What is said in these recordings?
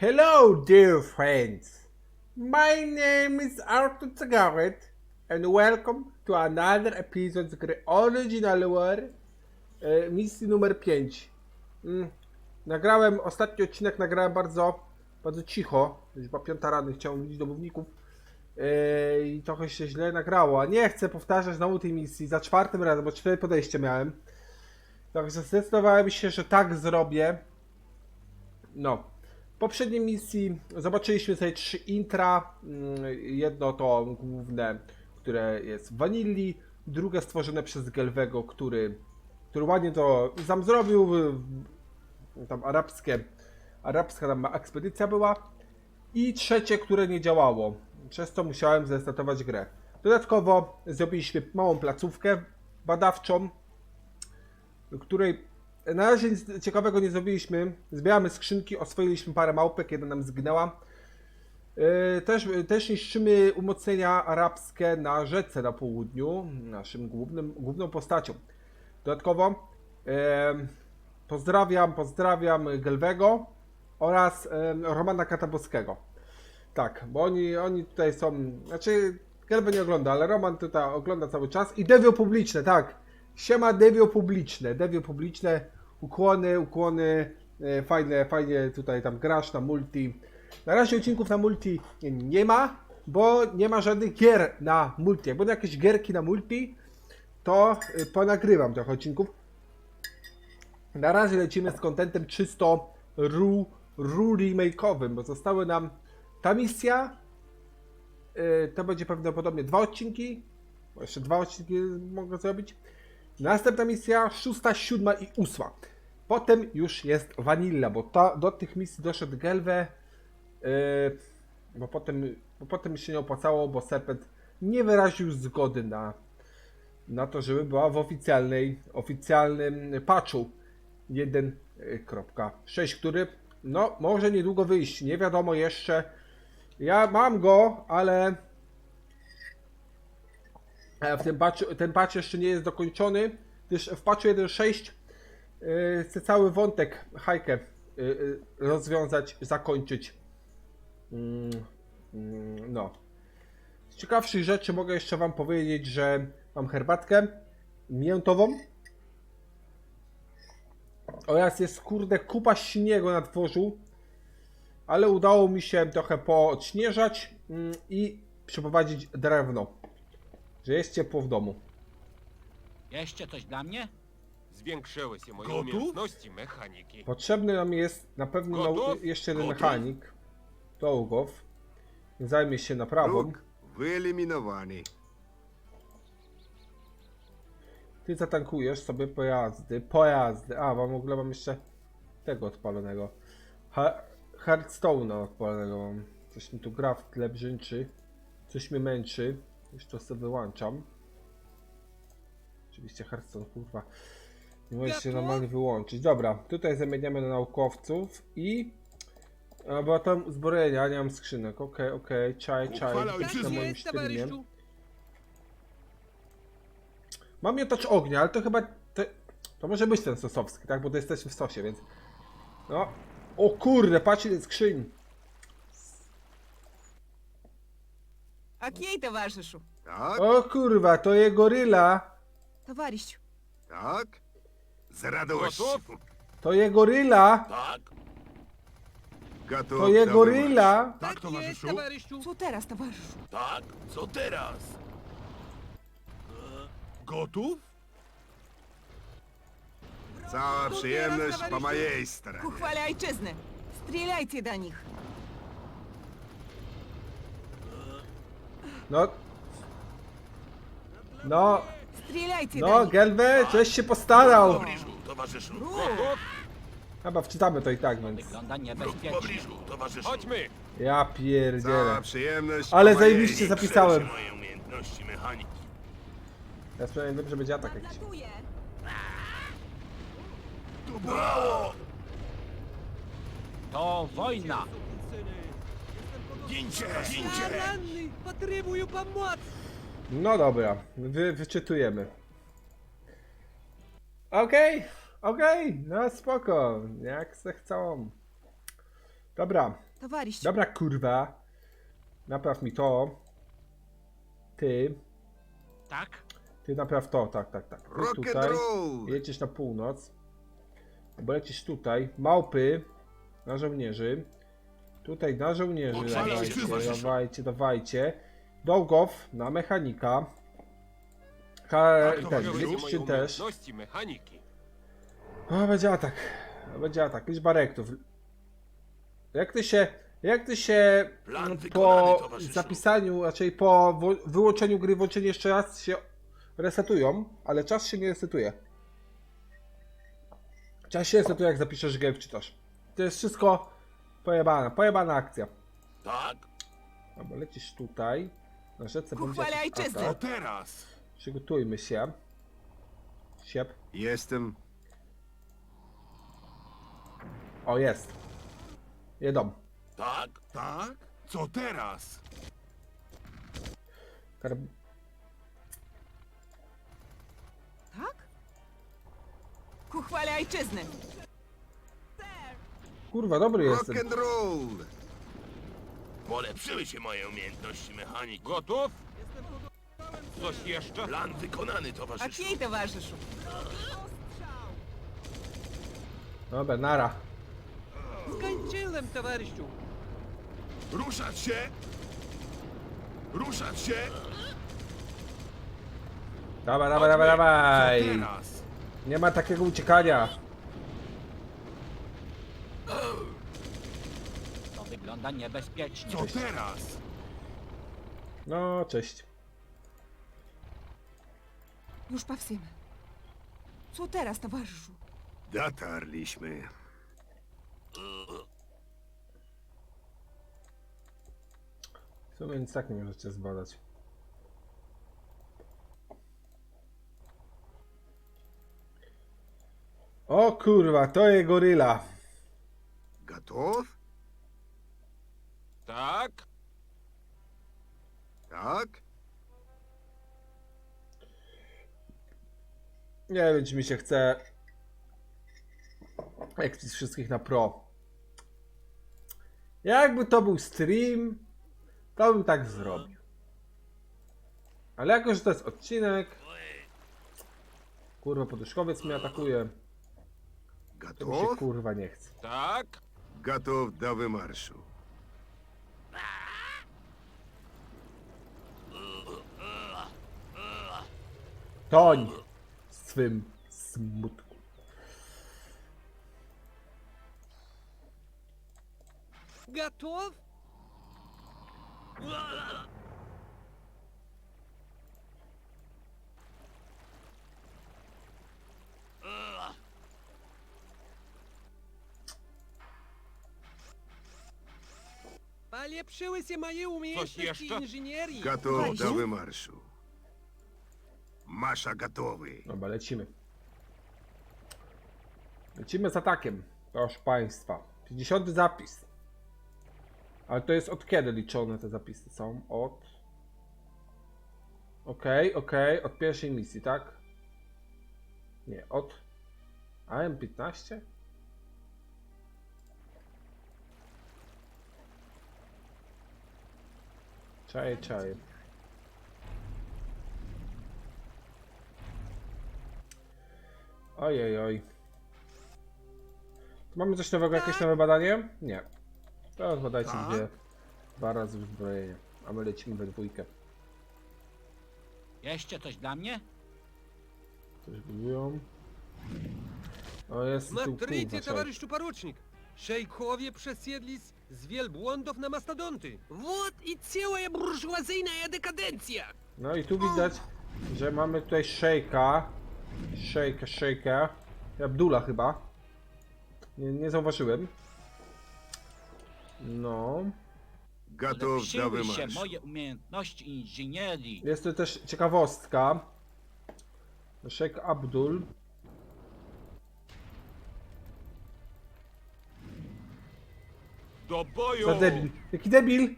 Hello, dear friends. My name is Arthur Zagaret, and welcome to another episode gry Original War, e, misji numer 5. Mm. Nagrałem, ostatni odcinek nagrałem bardzo, bardzo cicho, już była piąta rano, chciałem iść do mówników e, i trochę się źle nagrało, nie chcę powtarzać znowu tej misji za czwartym razem, bo cztery podejście miałem. Także zdecydowałem się, że tak zrobię. No. Poprzedniej misji zobaczyliśmy sobie trzy intra. Mm, Jedno to główne, które jest w Vanilli, drugie stworzone przez Gelwego, który, który ładnie to sam zrobił. Tam arabskie, arabska tam ekspedycja była. I trzecie, które nie działało. Przez to musiałem zrestartować grę. Dodatkowo zrobiliśmy małą placówkę badawczą, której na razie nic ciekawego nie zrobiliśmy. Zbieramy skrzynki, oswoiliśmy parę małpek, jedna nam zginęła. Yy, Też, też niszczymy umocnienia arabskie na rzece na południu, naszym głównym, główną postacią. Dodatkowo em, pozdrawiam, pozdrawiam Gelwego oraz em, Romana Katabowskiego. Tak, bo oni, oni tutaj są, znaczy Gelby nie ogląda, ale Roman tutaj ogląda cały czas i devio publiczne, tak. Siema devio publiczne, devio publiczne, ukłony, ukłony, e, fajne, fajnie tutaj tam grasz na multi. Na razie odcinków na multi nie, ma, bo nie ma żadnych gier na multi. Jak będą jakieś gierki na multi, to y, ponagrywam tych odcinków. Na razie lecimy z kontentem czysto ru, ru remake'owym, bo zostały nam ta misja, y, to będzie prawdopodobnie dwa odcinki, jeszcze dwa odcinki mogę zrobić. Następna misja, szósta, siódma i ósma. Potem już jest Vanilla, bo ta, do tych misji doszedł Gelwe, yy, bo, potem, bo potem się nie opłacało, bo Serpent nie wyraził zgody na, na to, żeby była w oficjalnej, oficjalnym patchu 1.6, który no może niedługo wyjść, nie wiadomo jeszcze. Ja mam go, ale w tym ten patch jeszcze nie jest dokończony, gdyż w patchu 1.6 yy, chcę cały wątek hajkę yy, yy, rozwiązać, zakończyć. Mm, mm, no. Z ciekawszych rzeczy mogę jeszcze Wam powiedzieć, że mam herbatkę miętową oraz jest kurde kupa śniegu na dworzu, ale udało mi się trochę poodśnieżać mm, i przeprowadzić drewno że jest ciepło w domu. Jeszcze coś dla mnie? Zwiększyły się moje Gotów? umiejętności mechaniki. Potrzebny nam jest na pewno nau- Gotów? jeszcze jeden Gotów? mechanik. Tołgow. Zajmie się naprawą. Wróg wyeliminowany. Ty zatankujesz sobie pojazdy. Pojazdy. A, mam w ogóle mam jeszcze tego odpalonego. Ha Hearthstone'a odpalonego mam. Coś mi tu gra w tle brzęczy. Coś mnie męczy. To sobie wyłączam. Oczywiście Hearthstone, kurwa. Nie możesz się normalnie wyłączyć. Dobra, tutaj zamieniamy na naukowców i... A, bo tam uzbrojenia, nie mam skrzynek. Okej, okej, czaj, czaj. Uchwala ojczyzny. na moim jest, towarzyszu? Mam miotacz ognia, ale to chyba... To, to może być ten sosowski, tak? Bo to jesteśmy w sosie, więc... No. O kurde, patrzcie, ile skrzyń. Окей, товаришу. Tak, O kurwa, to jest goryla. Товарищ, tak. Z radością. Gotów? To jest goryla. Tak. Gotów To jest do goryla. Tak, jest, towarzyszu? towarzyszu. co teraz, towarzyszu? Tak, co teraz? Gotów? Cała przyjemność po mojej Ku stronie. chwale ojczyzny. Стреляйте do nich. No. No. No, do coś się postarał. Chyba wczytamy to i tak, więc. Chodźmy! Ja pierdzielę. Ale zajebiście zapisałem. przeczy moje przynajmniej że będzie atak jakiś. To wojna! Gincie, gincie! Ranny, potrzebuję pomocy. No dobra, wy, wyczytujemy. Okej, okej, no spoko, jak se chcą. Dobra, Товарищ, Dobra, kurwa. Napraw mi to. Ty. Tak? Ty napraw to, tak, tak, tak. Ty Rock and tutaj. roll! Jedziesz na północ. Albo lecisz tutaj. Małpy. Na żołnierzy. Tutaj na żołnierzy. Oczywiście, Dawajcie, towarzyszu. dawajcie, dawajcie. Dołgow na mechanika. Ha, Tak, ten. Moje liczcie też. umiejętności mechaniki. Będzie atak. Będzie atak. Liczba rektów. Jak ty się. Jak ty się Plan mm, wykonany, po towarzyszu. zapisaniu, raczej po wo- wyłączeniu gry, włączeniu jeszcze raz się resetują, ale czas się nie resetuje. Czas się resetuje jak zapiszesz grę, czytasz. To jest wszystko pojebana, pojebana akcja. Tak? Dobra, lecisz tutaj. Na rzece Ku będzie chwale jakiś ojczyzny. Co atak. teraz? Przygotujmy się. Siep. Jestem. O, jest. Jedą. Tak? Tak? Co teraz? Kar... tak? Ku chwale ojczyzny. Kurwa, dobry Rock jestem. and roll! Polepszyły się moje umiejętności mechaniki. Gotów? Coś jeszcze? Plan wykonany, towarzyszu. Окей, товарищу. Dobra, nara. Skończyłem, towarzyszu. Ruszać się! Ruszać się! Dawaj, dawaj, dawaj, dawaj. Co teraz? Nie ma takiego uciekania. wygląda niebezpiecznie. Co teraz? No, cześć. Już powsiem. Co teraz, towarzyszu? Dotarliśmy. W sumie nic tak nie możecie zbadać. O kurwa, to jest goryla. Gotów? Tak? Tak? Nie wiem, czy mi się chce ekspis wszystkich na pro. Jakby to był stream, to bym tak zrobił. Ale jako, że to jest odcinek... Kurwa, poduszkowiec mnie atakuje. To mi się Gotów? kurwa nie chce. Tak? Gotów do wymarszu. Toń w swym smutku. Gotów? Polepszyły się moje umiejętności jeszcze? inżynierii. Gotów Towarzyszu? do wymarszu. Masza gotowy. Dobra, lecimy. Lecimy z atakiem, proszę Państwa. 50 zapis. Ale to jest od kiedy liczone te zapisy są? Od... Okej, okej, od pierwszej misji, tak? Nie, od... AM15? Czaj, czaj. Ojej, oj. Tu mamy coś nowego, jakieś nowe badanie? Nie. To zbadajcie Tak. dwie, dwa razy uzbrojenie. A my lecimy we dwójkę. Jeszcze coś dla mnie? Coś budują. O, jest tu Смотрите, kurwa, szej. товарищ поручник, шейхове проседлись з wielbłądów na mastodonty. Вот и целая буржуазийная декаденция. No i tu widać, że mamy tutaj szejka. Szejka, szejka. Abdula chyba. Nie, nie zauważyłem. No. Gotów do Polepszyły się wymarszu. moje umiejętności inżynierii. Jest to też ciekawostka. Szejk Abdul. Do boju! Za debil. Jaki debil?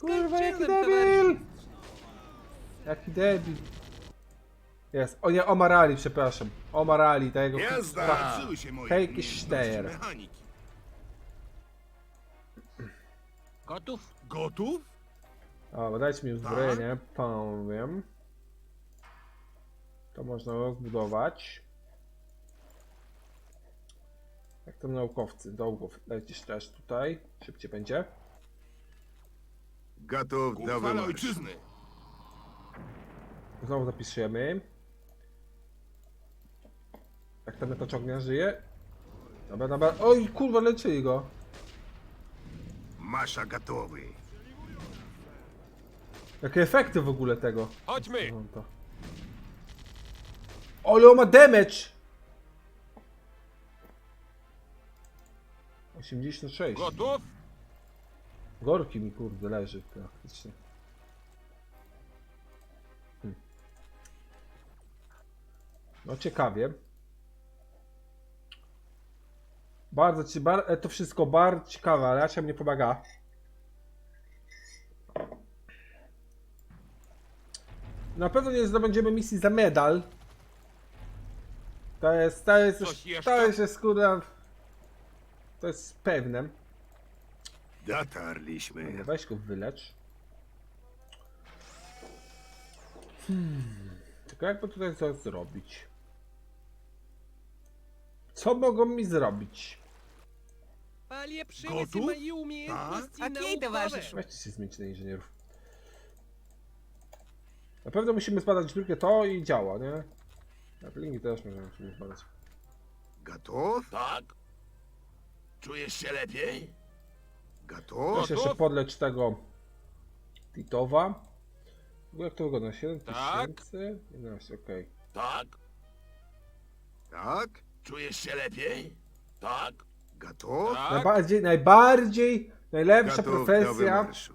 Kurwa, jaki debil! Jaki debil. Jest. O nie, Omarali, przepraszam. Omarali, tego Jazda! kurwa. Polepszyły się moje umiejętności mechaniki. Gotów? Gotów? O, dajcie mi uzbrojenie, powiem. To można rozbudować. Jak tam naukowcy, dołków, dajcie też tutaj, szybciej będzie. Gotów do wymarszu. ojczyzny. Znowu zapisujemy. Jak ten ognia żyje? Dobra, dobra. Oj, kurwa, leczyli go. Masza gotowy. Jakie efekty w ogóle tego? Chodźmy! Mam to. Ale on ma damage! 86. Gotów? Gorki mi kurde leży praktycznie. Hmm. No ciekawie. Bardzo ci, bar, e, to wszystko bardzo ciekawe, ale Asia mnie pomaga. Na pewno nie zdobędziemy misji za medal. To jest, to jest, Coś już, jeszcze? to jest, jest kurwa, to jest pewne. Dotarliśmy. Dobra, weź go wylecz. Hmm. Tylko jakby tutaj co zrobić? Co mogą mi zrobić? Ale przemysł Gotów? moje umiejętności Okej, naukowe. towarzyszu. Weźcie się zmienić na inżynierów. Na pewno musimy zbadać drugie to i działa, nie? Na linki też możemy sobie zbadać. Gotów? Tak. Czujesz się lepiej? Gotów? Muszę jeszcze podlecz tego Titowa. W ogóle Jak to wygląda? 7 Tak. tysięcy? 11, okej. Tak. Tak? Czujesz się lepiej? Tak. Gotów? Tak. Najbardziej, najbardziej, najlepsza Gotów do profesja wymarszu.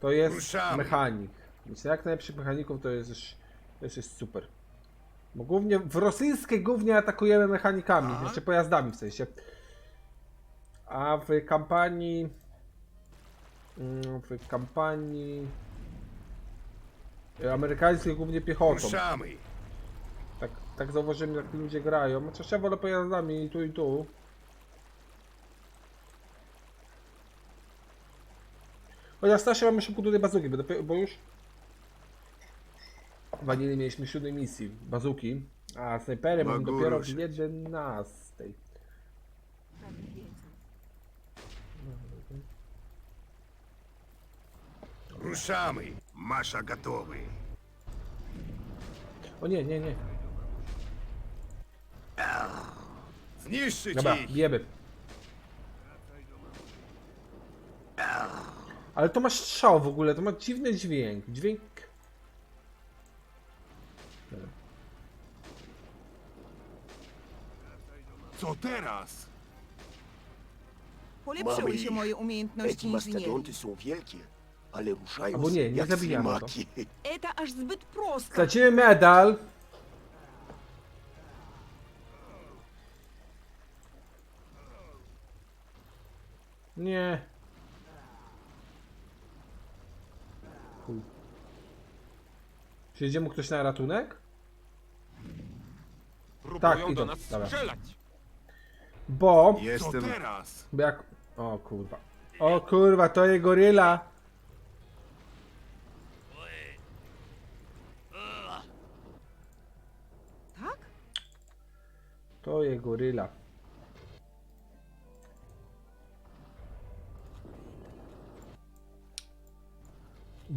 to jest Ruszamy. mechanik. Więc jak najlepszych mechaników to jest już, to już jest super. Bo głównie w rosyjskiej głównie atakujemy mechanikami, Tak. jeszcze pojazdami w sensie. A w kampanii mm, w kampanii amerykańskiej głównie piechotą. Ruszamy. Tak, tak zauważyłem jak ludzie grają. Chociaż ja wolę pojazdami i tu i tu. Chociaż Stasia mamy szybko tutaj bazuki, bo, dopiero, bo już w Wanili mieliśmy siódmej misji bazuki, a snajpery mamy dopiero w ruszyć. 11. Ruszamy. Masza gotowy. O nie, nie, nie. Zniszczyć Dobra, ich. bijemy. Ale to ma strzał w ogóle, to ma dziwny dźwięk. Dźwięk. Co teraz? Polepszyły się ich. moje umiejętności Эти inżynierii. мастодонты są wielkie, ale ruszają Albo nie, nie jak zabijamy go. ślimaki. Это aż zbyt prosto. Stracimy medal. Nie. Chuj. Czy idzie mu ktoś na ratunek? Próbują idą. do nas Dobra. strzelać. Bo... Co Jestem... teraz? Bo jak... O kurwa. O kurwa, to jest goryla. Tak? To jest goryla.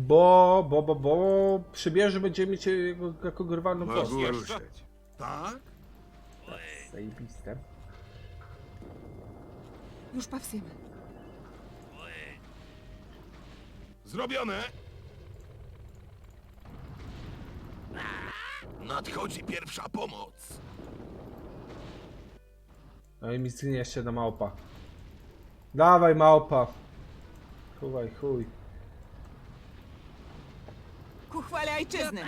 bo, bo, bo, bo przybierze będziemy mieć jego jako grywalną Masz postać. ruszać. Tak? Zajebiste. Już powsiem. Zrobione! Nadchodzi pierwsza pomoc. No i mi zginie jeszcze na małpa. Dawaj małpa. Chowaj chuj. Ku chwale ojczyzny.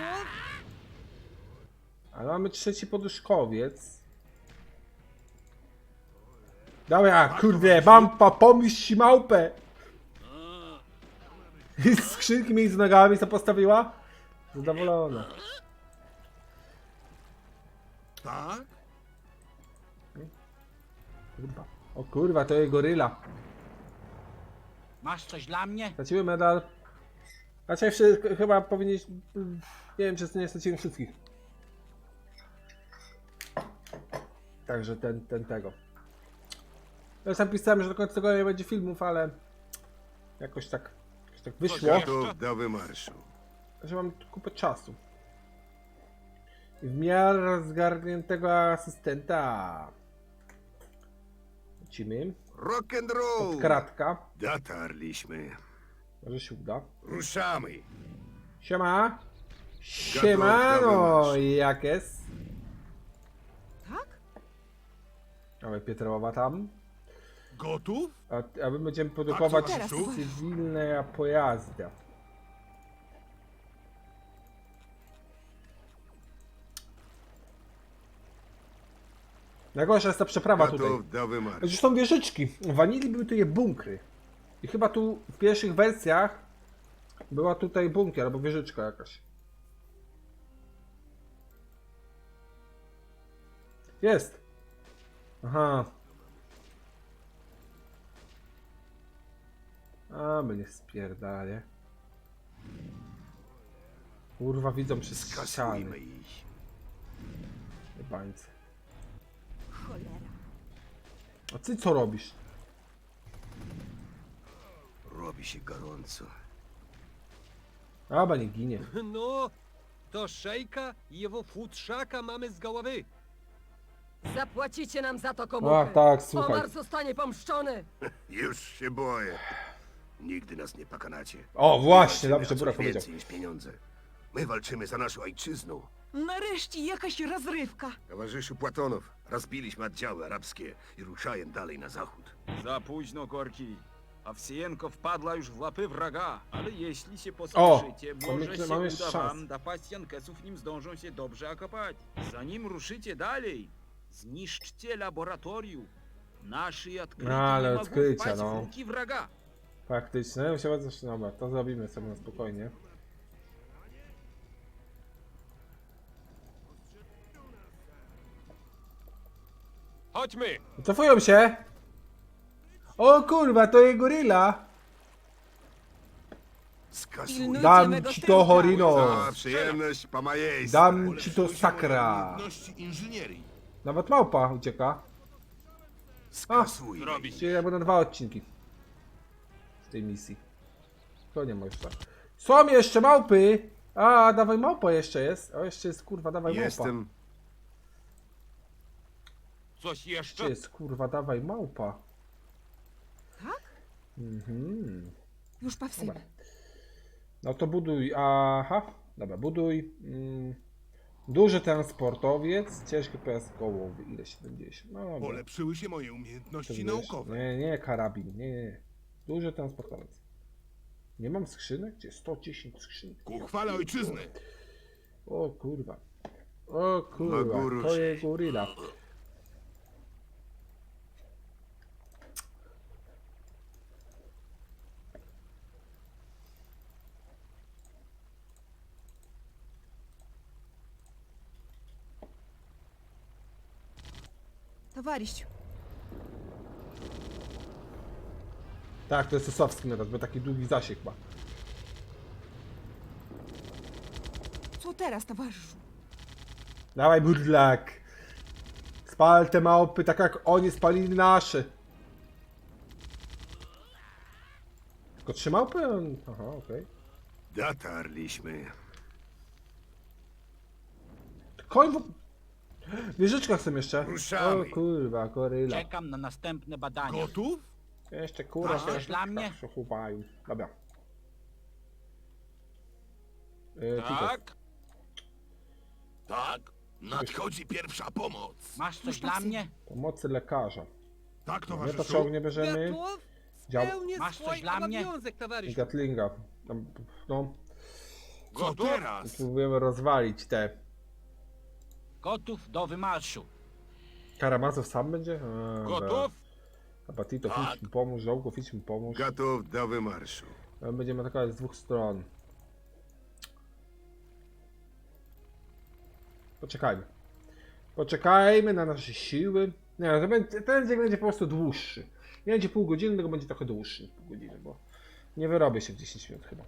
Ale mamy trzeci poduszkowiec. Dawaj, a kurde, małpa, pomyśl ci małpę. I skrzynki między nogami co postawiła? Zadowolona. Tak? Kurwa. O kurwa, to jest goryla. Masz coś dla mnie? Straciły medal. Znaczy, Raczej wszyscy, chyba powinniś... Nie wiem, czy nie straciłem wszystkich. Także ten, ten tego. Ja sam pisałem, że do końca tego nie będzie filmów, ale jakoś tak, jakoś tak wyszło, Gotów do wymarszu. że mam kupę czasu. I w miarę zgarniętego asystenta. Lecimy. Rock and roll! Kratka. Dotarliśmy. Może się uda. Ruszamy! Siema! Siemano, jak jest? Tak? Ale Pietrowa tam. Gotów? A, a my będziemy produkować cywilne pojazdy. Najgorsza jest ta przeprawa tutaj. Gotów do. Zresztą wieżyczki. W Wanilii były tu je bunkry. I chyba tu w pierwszych wersjach była tutaj bunkier albo wieżyczka jakaś. Jest! Aha. A, mnie spierdalnie. Kurwa, widzą przez skasiany. Jebańcy. Cholera. A ty co robisz? Робі się gorąco. A, nie ginie. No, to szejka i jego futrzaka mamy z głowy. Zapłacicie nam za to A, komuchy. tak, słuchaj. Omar zostanie pomszczony. Już się boję. Nigdy nas nie pokonacie. O, właśnie, My walczymy dobrze, o Burak coś powiedział. więcej niż pieniądze. My walczymy za naszą ojczyzną. Нарешті якась розривка. Towarzyszu Płatonow, rozbiliśmy oddziały arabskie i ruszają dalej na zachód. Za późno, Korki. Owsienko wpadła już w łapy wroga, ale jeśli się posłużycie, może myślę, się mamy uda szans. wam napaść Jankesów, nim zdążą się dobrze okopać. Zanim ruszycie dalej, zniszczcie laboratorium. Nasze odkrycia No, ale nie mogą odkrycia, wpaść no. w ręki wroga. Faktyczne, musiała coś. Dobra, to zrobimy sobie na spokojnie. Chodźmy! Cofują się! O kurwa, to jest goryla! Skasuj. Pilnuj- Dam mego ci to tyłka. horino! Przyjemność Dam ci to sakra! umiejętności inżynierii. Nawet małpa ucieka. Skasuj. Czyli ja będę dwa odcinki z tej misji. To nie ma tak. Są jeszcze małpy! A, dawaj małpa jeszcze jest. O, jeszcze jest kurwa, dawaj małpa. Jestem. Coś jeszcze? Jeszcze jest kurwa, dawaj małpa. Mhm. Już Dobra. Pawsy. No to buduj. Aha. Dobra, buduj. Mm, duży transportowiec, ciężki pojazd kołowy. Ile 70? No dobra. Polepszyły się moje umiejętności naukowe. Nie, nie, karabin. Nie, nie. Duży transportowiec. Nie mam skrzynek? Gdzie? 110 skrzynek. Ku chwale ojczyzny! O kurwa. O kurwa. To jest goryla. Товарищ, Tak, to jest Sosowski teraz, bo taki długi zasięg ma. co teraz, towarzyszu? Dawaj burlak. Spal te małpy tak jak oni spalili nasze. Tylko trzy małpy? Aha, okej. Dotarliśmy. Koń w... Wieżyczka chcę jeszcze. Ruszamy. O kurwa, goryla. Czekam na następne badania. Gotów? Jeszcze kurwa Masz się coś dla mnie? się chowają. Dobra. E, tutaj. Tak. Tak. Nadchodzi pierwsza pomoc. Masz coś dla mnie? Pomocy lekarza. Tak, Nie to towarzyszu. ciągnie bierzemy. Gotów? Dział... Masz coś dla mnie? obowiązek, I towarzyszu. Gatlinga. Tam, No, Co teraz? próbujemy rozwalić te. Gotów do wymarszu. Karamazow sam będzie? Eee, Gotów? Apatito, tak. idź mi pomóż, żołgów, idź mi pomóż. Gotów do wymarszu. Eee, Będziemy atakować z dwóch stron. Poczekajmy. Poczekajmy na nasze siły. Nie, to będzie, ten dzień będzie po prostu dłuższy. Nie będzie pół godziny, tylko będzie trochę dłuższy niż pół godziny, bo nie wyrobię się w 10 minut chyba.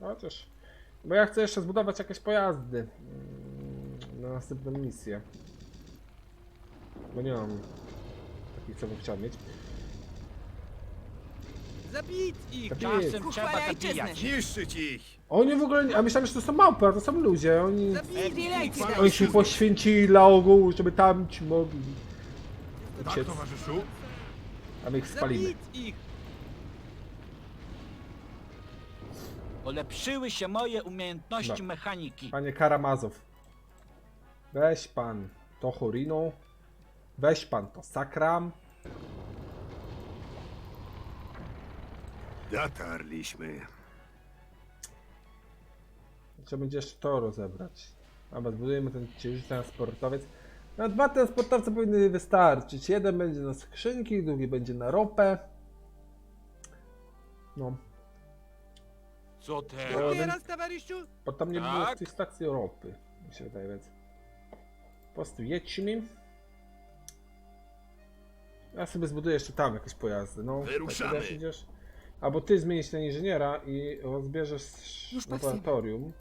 Chociaż. Bo ja chcę jeszcze zbudować jakieś pojazdy. Mm na następną misję. Bo nie mam takich, co bym chciał mieć. Zabić ich! Zabić. Czasem trzeba zabijać. Niszczyć ich! Oni w ogóle, nie- a myślałem, że to są małpy, a to są ludzie, oni... Ich! tam. Oni się poświęcili dla ogółu, żeby tamci mogli Tak, uciec, towarzyszu? a my ich spalimy. Zabić ich! Polepszyły się moje umiejętności No. mechaniki. Panie Karamazow, weź pan to Horino, weź pan to Sakram, Dotarliśmy. trzeba będzie jeszcze to rozebrać. Dobra, zbudujemy ten ciężki transportowiec. Na dwa transportowce powinny wystarczyć. Jeden będzie na skrzynki, drugi będzie na ropę. No, Co Co teraz? teraz, towarzyszu? bo tam nie było Tak. tej stacji ropy, mi się wydaje, więc... Po prostu jedźmy. Ja sobie zbuduję jeszcze tam jakieś pojazdy, no. Wyruszamy. Tak, idziesz. Albo ty zmienisz na inżyniera i rozbierzesz Już laboratorium.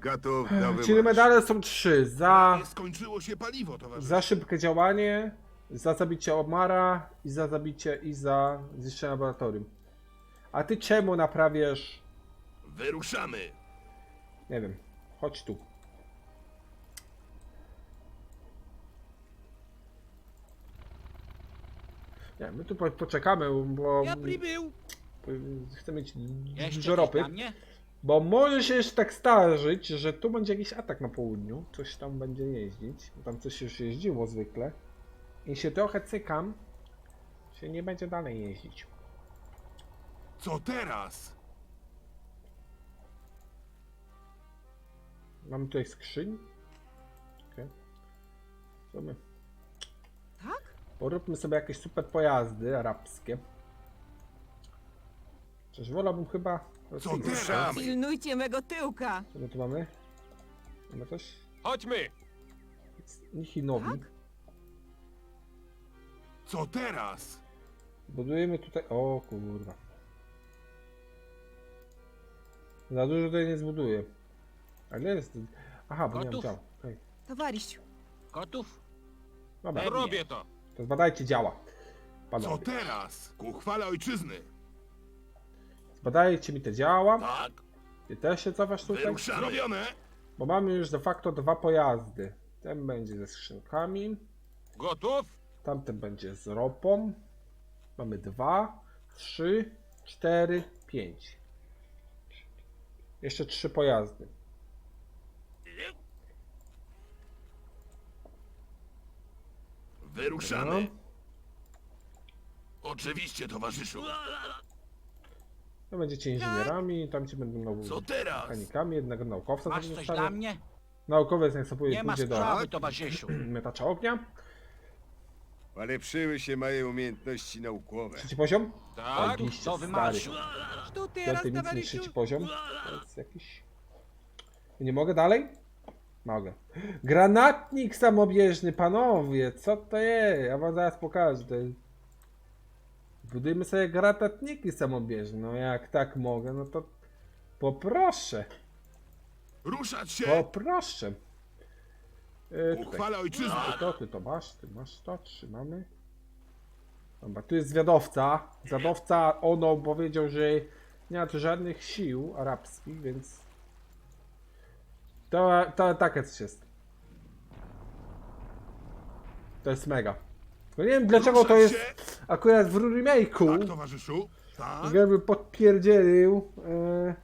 Gotów do. Czyli medale są trzy. Za, Nie skończyło się paliwo, towarzyszu. za szybkie działanie, za zabicie Omara i za zabicie i za zniszczenie laboratorium. A ty czemu naprawiasz... Wyruszamy. Nie wiem. Chodź tu. Nie, my tu po, poczekamy, bo Ja przybył! chcę mieć Jeszcze dużo ropy. Bo może się jeszcze tak zdarzyć, że tu będzie jakiś atak na południu. Coś tam będzie jeździć. bo Tam coś już jeździło zwykle. I się trochę cykam, się nie będzie dalej jeździć. Co teraz? Mamy tutaj skrzyń. Okej. Co my? Tak? Poróbmy sobie jakieś super pojazdy arabskie. Przecież wolałbym chyba... Co teraz? Pilnujcie mego tyłka. Co my tu mamy? Mamy coś? Chodźmy. Nichinowi. Tak? Co teraz? Budujemy tutaj. O kurwa. Za dużo tutaj nie zbuduję. A nie jest. Aha, bo nie mam Gotów? działa. Okej. Towarzyszu, Gotów? Dobra. Robię to. To zbadajcie działa. Co Panowie. teraz? Ku chwale ojczyzny. Zbadajcie mi te działa. Tak. Ty też się cofasz tutaj. Zrobione. Bo mamy już de facto dwa pojazdy. Ten będzie ze skrzynkami. Gotów? Tamten będzie z ropą. Mamy dwa, trzy, cztery, pięć. Jeszcze trzy pojazdy. Wyruszamy. No. Oczywiście, towarzyszu. To będziecie inżynierami, tam ci będą nau- Co teraz? mechanikami, jednego naukowca Masz coś zostawię. dla mnie? Naukowiec niech sobie Nie ma pójdzie do sprawy, towarzyszu. miotacza ognia. Polepszyły się moje umiejętności naukowe. Trzeci poziom? Tak. Stary. wymarszu. Co teraz, Piąty nic nie towarzyszu? trzeci poziom. To jest jakiś... Nie mogę dalej? Mogę. Granatnik samobieżny, panowie, co to jest? Ja wam zaraz pokażę. To jest... Budujmy sobie granatniki samobieżne. No jak tak mogę, no to poproszę. Ruszać się. Poproszę. Tutaj. chwale ojczyzny. To, ty to masz, ty masz to, trzymamy. Dobra, tu jest zwiadowca. Zwiadowca, ono powiedział, że nie ma tu żadnych sił arabskich, więc... To, to takie coś jest. To jest mega. Tylko nie wiem dlaczego to jest akurat w remake'u. Tak, towarzyszu. Tak. Jakby podpierdzielił e,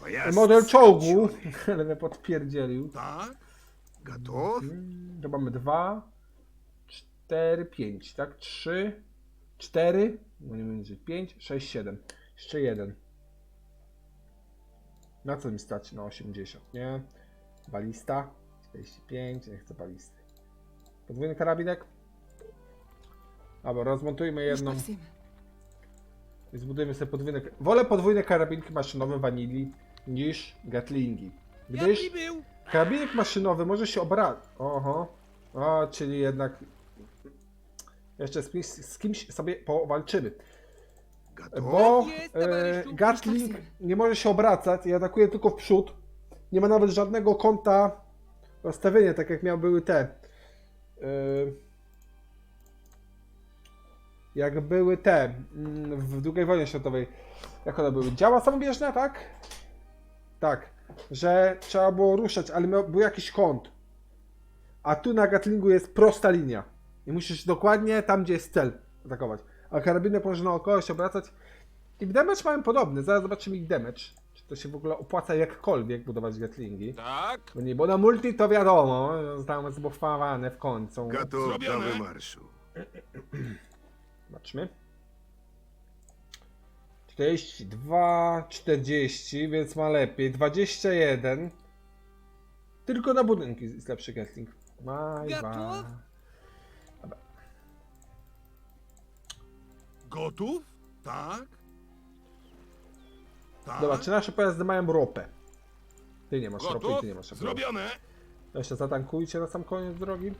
Pojazd model czołgu, ale podpierdzielił. Tak. Gotów? Mm, To mamy dwa, cztery, pięć, tak? Trzy, cztery, no nie będzie, pięć, sześć, siedem. Jeszcze jeden. Na co mi stać? Na 80, nie? Balista, 45, nie chcę balisty. Podwójny karabinek? Dobra, rozmontujmy jedną i zbudujemy sobie podwójne... Wolę podwójne karabinki maszynowe wanili niż gatlingi. Gdyż... Karabinek maszynowy może się obracać. Oho. O, czyli jednak. Jeszcze z, kimś- z kimś sobie powalczymy. Bo e. Gatling nie może się obracać i atakuje tylko w przód. Nie ma nawet żadnego kąta rozstawienia, tak jak miały były te. e, jak były te mm, w II wojnie światowej. Jak one były? Działa samobieżne, tak? Tak. Że trzeba było ruszać, ale miał, był jakiś kąt. A tu na Gatlingu jest prosta linia. I musisz dokładnie tam, gdzie jest cel atakować. A karabinek może naokoło się obracać. I damage mają podobny. Zaraz zobaczymy ich damage. To się w ogóle opłaca jakkolwiek budować Gatlingi. Tak? Bo nie, bo na multi to wiadomo, zostały zbuffowane w końcu. Gotów do Zrobione. wymarszu. Zobaczmy. 42, 40, więc ma lepiej. 21. Tylko na budynki jest lepszy Gatling. Majwa. Gotów? Gotów? Tak? Tak? Dobra, czy nasze pojazdy mają ropę? Ty nie masz ropy i ty nie masz ropy. Zrobione. Jeszcze zatankujcie na sam koniec drogi.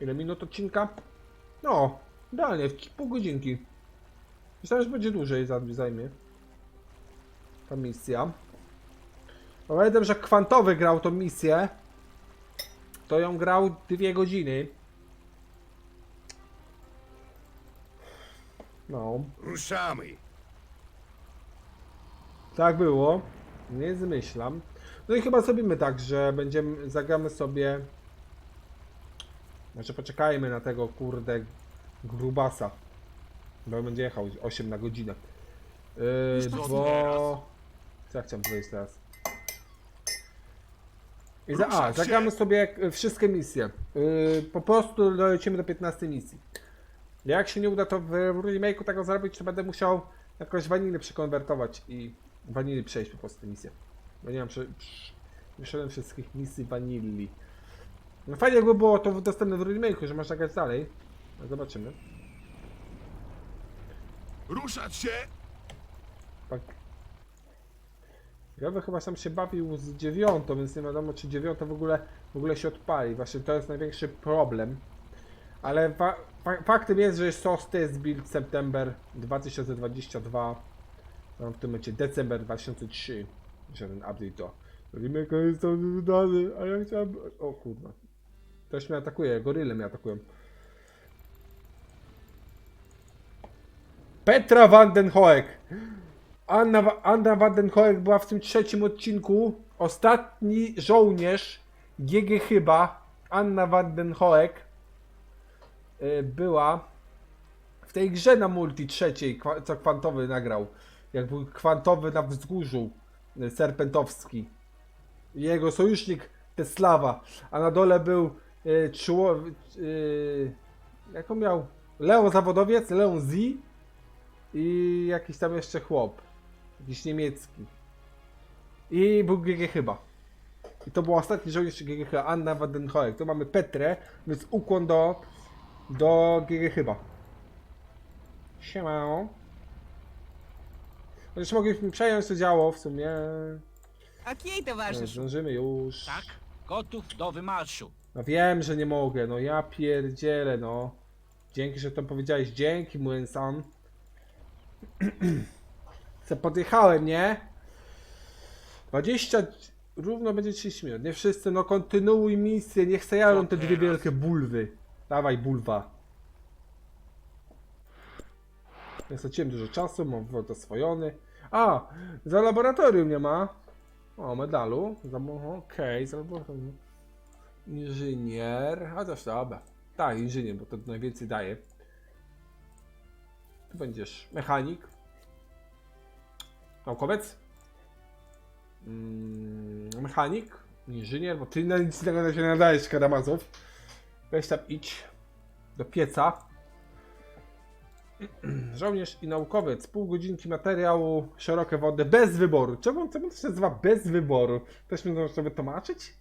Ile minut odcinka? No, idealnie, w pół godzinki. Myślałem, że będzie dłużej za- zajmie. Ta misja. Pamiętam, że Kwantowy grał tą misję. To ją grał dwie godziny. No. Ruszamy. Tak było. Nie zmyślam. No i chyba zrobimy tak, że będziemy, zagramy sobie... Może poczekajmy na tego kurde grubasa. Bo będzie jechał 8 na godzinę. Yy, Co bo... Co ja chciałem powiedzieć teraz? I za, a, Ruszać się! zagramy sobie e, wszystkie misje. Yy, po prostu dolecimy do 15 misji. Jak się nie uda to w remake'u tego zrobić, to będę musiał jakoś wanilę przekonwertować i wanili przejść po prostu misję. Bo nie mam prze... Wyszedłem wszystkich misji wanilli. No fajnie jakby było to dostępne w remake'u, że można grać dalej. No zobaczymy. Ruszać się. Tak. Ja bym chyba sam się bawił z dziewiątą, więc nie wiadomo czy dziewiąta w ogóle, w ogóle się odpali. Właśnie to jest największy problem. Ale faktem jest, że jest Solstice Build September 2022. Mam w tym momencie December 2003. Żaden update to. Jest tam wydany, a ja chciałem... O kurwa. Ktoś mnie atakuje, goryle mnie atakują. Petra van den Hoek. Anna, Anna van den Hoek była w tym trzecim odcinku. Ostatni żołnierz GG chyba. Anna van den Hoek była w tej grze na multi trzeciej, co kwantowy nagrał. Jak był kwantowy na wzgórzu y, serpentowski. Jego sojusznik Teslawa, a na dole był y, czło, y, jak on miał? Leon Zawodowiec, Leon Z i jakiś tam jeszcze chłop. Jakiś niemiecki. I był GG chyba. I to był ostatni żołnierz GG Anna Wadenhoek. Tu mamy Petrę, więc ukłon do, do GG chyba. Siema. Chociaż mogliśmy przejąć to działo w sumie. Akiej towarzysz? E, zdążymy już. Tak? Gotów do wymarszu. No wiem, że nie mogę, no ja pierdzielę, no. Dzięki, że to powiedziałeś. Dzięki, Młynsan. Se podjechałem, nie? 20... Równo będzie 30 minut. Nie wszyscy, no kontynuuj misję. Nie chcę jarą te dwie wielkie bulwy. Dawaj bulwa. Ja straciłem dużo czasu, mam wywód oswojony. A, za laboratorium nie ma. O, medalu. Za, okej, za laboratorium. Inżynier. A też dobra. Tak, inżynier, bo to najwięcej daje. Tu będziesz mechanik. Naukowiec. Mm, mechanik. Inżynier, bo ty na nic się nie nadajesz, Karamazów. Weź tam idź do pieca. Żołnierz i naukowiec. Pół godzinki materiału, szerokie wody, bez wyboru. Czemu, czemu to się nazywa bez wyboru? Ktoś mi może wytłumaczyć?